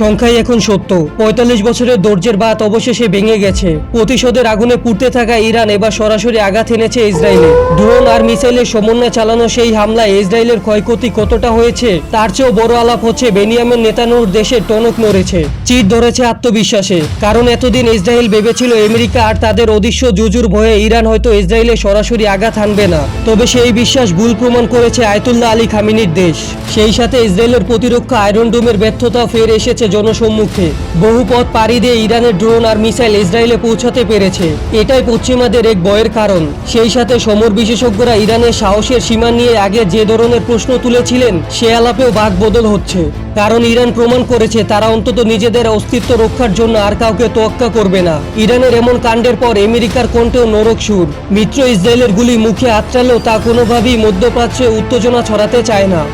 সংখ্যাই এখন সত্য। পঁয়তাল্লিশ বছরের দর্জের বাত অবশেষে ভেঙে গেছে। প্রতিশোধের আগুনে পুড়তে থাকা ইরান এবার সরাসরি আঘাত এনেছে ইসরায়েলে। ড্রোন আর মিসাইলের সমন্বয়ে চালানো সেই হামলায় ইসরায়েলের ক্ষয়ক্ষতি কতটা হয়েছে, তার চেয়েও বড় আলাপ হচ্ছে বেনিয়ামের নেতানুর দেশের টনক নড়েছে। চিত ধরেছে আত্মবিশ্বাসে। কারণ এতদিন ইসরায়েল ভেবেছিল আমেরিকা আর তাদের অদৃশ্য জুজুর ভয়ে ইরান হয়তো ইসরায়েলে সরাসরি আঘাত হানবে না। তবে সেই বিশ্বাস ভুল প্রমাণ করেছে আয়তুল্লাহ আলী খামিনির দেশ। সেই সাথে ইসরায়েলের প্রতিরক্ষা আয়রন ডোমের ব্যর্থতা ফের এসেছে জনসম্মুখে। বহু পথ পাড়ি দিয়ে ইরানের ড্রোন আর মিসাইল ইসরায়েলে পৌঁছাতে পেরেছে। এটাই পশ্চিমাদের এক বয়ের কারণ। সেই সাথে সমর বিশেষজ্ঞরা ইরানের সাহসের সীমা নিয়ে আগে যে ধরনের প্রশ্ন তুলেছিলেন, সে আলাপেও বাক বদল হচ্ছে। কারণ ইরান প্রমাণ করেছে তারা অন্তত নিজেদের অস্তিত্ব রক্ষার জন্য আর কাউকে তোয়াক্কা করবে না। ইরানের এমন কাণ্ডের পর আমেরিকার কণ্ঠেও নরক সুর। মিত্র ইসরায়েলের গুলি মুখে আঁচড়ালেও তা কোনোভাবেই মধ্যপ্রাচ্যে উত্তেজনা ছড়াতে চায় না।